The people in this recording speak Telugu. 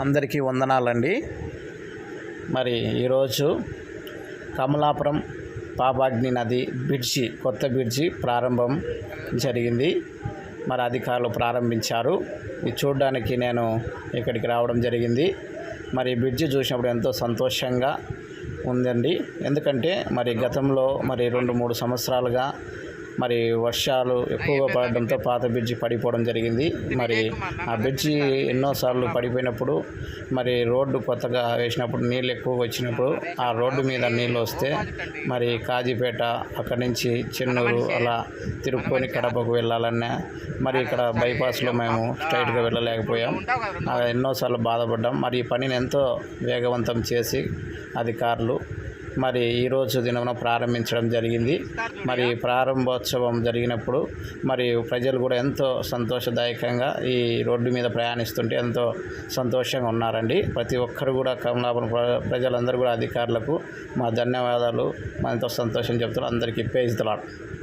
అందరికీ వందనాలండి. మరి ఈరోజు కమలాపురం పాపాగ్ని నది బ్రిడ్జి కొత్త బ్రిడ్జి ప్రారంభం జరిగింది. మరి అధికారులు ప్రారంభించారు. ఇది చూడడానికి నేను ఇక్కడికి రావడం జరిగింది. మరి బ్రిడ్జి చూసినప్పుడు ఎంతో సంతోషంగా ఉందండి. ఎందుకంటే మరి గతంలో మరి రెండు మూడు సంవత్సరాలుగా మరి వర్షాలు ఎక్కువగా పడడంతో పాత బ్రిడ్జి పడిపోవడం జరిగింది. మరి ఆ బ్రిడ్జి ఎన్నోసార్లు పడిపోయినప్పుడు మరి రోడ్డు కొత్తగా వేసినప్పుడు నీళ్ళు ఎక్కువగా వచ్చినప్పుడు ఆ రోడ్డు మీద నీళ్ళు వస్తే మరి కాజీపేట అక్కడి నుంచి చెన్నూరు అలా తిరుక్కొని కడపకు వెళ్ళాలన్నా మరి ఇక్కడ బైపాస్లో మేము స్ట్రైట్గా వెళ్ళలేకపోయాం. ఎన్నోసార్లు బాధపడ్డాం. మరి ఈ పనిని ఎంతో వేగవంతం చేసి అధికారులు మరి ఈరోజు దినమున ప్రారంభించడం జరిగింది. మరి ప్రారంభోత్సవం జరిగినప్పుడు మరి ప్రజలు కూడా ఎంతో సంతోషదాయకంగా ఈ రోడ్డు మీద ప్రయాణిస్తుంటే ఎంతో సంతోషంగా ఉన్నారండి. ప్రతి ఒక్కరు కూడా కమలాపురం ప్ర- ప్రజలందరూ కూడా అధికారులకు మా ధన్యవాదాలు. మా ఎంతో సంతోషం చెప్తున్నారు అందరికీ పేజ్తలాడు